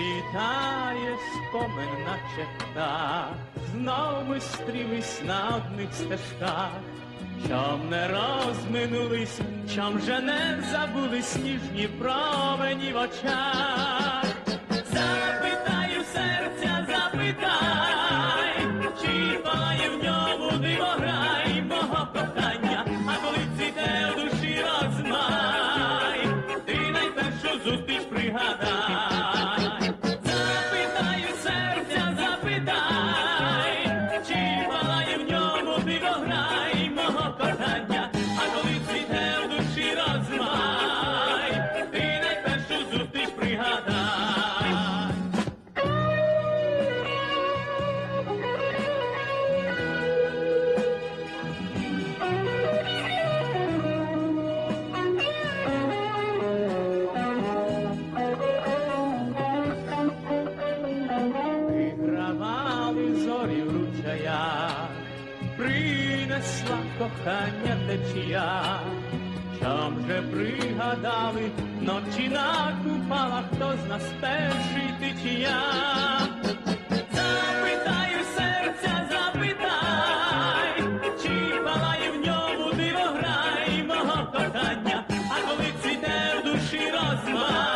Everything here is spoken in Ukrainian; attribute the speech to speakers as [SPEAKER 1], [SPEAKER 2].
[SPEAKER 1] Літає спомин наче птах, знов ми стрілись на одних стежках, чом не розминулись, чом же не забулись сніжні промені в очах. Ручаях, принесла кохання течія. Чом же пригадали ночі на купалах, хто з нас перший чи? Запитаю серця, запитай, чи палає в ньому дивограй мого кохання, а коли цвіте в душі розмай,